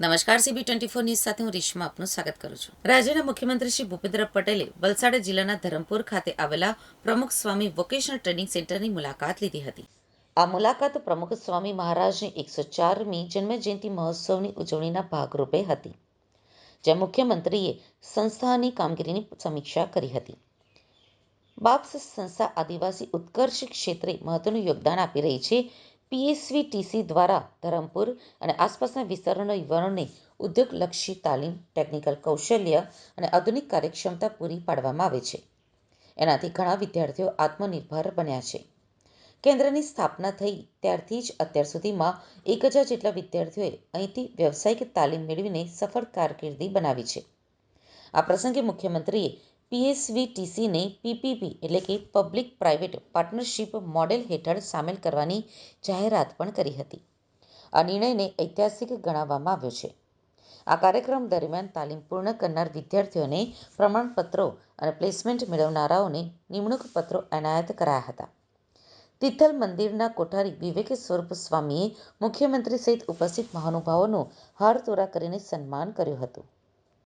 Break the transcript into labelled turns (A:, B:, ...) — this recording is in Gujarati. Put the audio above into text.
A: નમસ્કાર સીબી ટ્વેન્ટી ફોર ન્યૂઝ સાથે હું રેશમા આપનું સ્વાગત કરું છું. રાજ્યના મુખ્યમંત્રી શ્રી ભૂપેન્દ્ર પટેલે વલસાડ જિલ્લાના ધરમપુર ખાતે આવેલા પ્રમુખ સ્વામી વોકેશનલ ટ્રેનિંગ સેન્ટરની મુલાકાત લીધી હતી. આ મુલાકાત પ્રમુખ સ્વામી મહારાજની એકસો ચારમી જન્મજયંતિ મહોત્સવની ઉજવણીના ભાગરૂપે હતી, જ્યાં મુખ્યમંત્રીએ સંસ્થાની કામગીરીની સમીક્ષા કરી હતી. બાપ્સ સંસ્થા આદિવાસી ઉત્કર્ષ ક્ષેત્રે મહત્વનું યોગદાન આપી રહી છે પીએસવી ટીસી દ્વારા ધરમપુર અને આસપાસના વિસ્તારોના યુવાનોને ઉદ્યોગલક્ષી તાલીમ, ટેકનિકલ કૌશલ્ય અને આધુનિક કાર્યક્ષમતા પૂરી પાડવામાં આવે છે. એનાથી ઘણા વિદ્યાર્થીઓ આત્મનિર્ભર બન્યા છે. કેન્દ્રની સ્થાપના થઈ ત્યારથી જ અત્યાર સુધીમાં એક હજાર જેટલા વિદ્યાર્થીઓએ અહીંથી વ્યવસાયિક તાલીમ મેળવીને સફળ કારકિર્દી બનાવી છે. આ પ્રસંગે મુખ્યમંત્રીએ પીએસવીટીસીને પીપીપી એટલે કે પબ્લિક પ્રાઇવેટ પાર્ટનરશિપ મોડેલ હેઠળ સામેલ કરવાની જાહેરાત પણ કરી હતી. આ નિર્ણયને ઐતિહાસિક ગણાવવામાં આવ્યો છે. આ કાર્યક્રમ દરમિયાન તાલીમ પૂર્ણ કરનાર વિદ્યાર્થીઓને પ્રમાણપત્રો અને પ્લેસમેન્ટ મેળવનારાઓને નિમણૂક પત્રો એનાયત કરાયા હતા. તિથલ મંદિરના કોઠારી વિવેક સ્વરૂપ સ્વામીએ મુખ્યમંત્રી સહિત ઉપસ્થિત મહાનુભાવોનું હારતોરા કરીને સન્માન કર્યું હતું.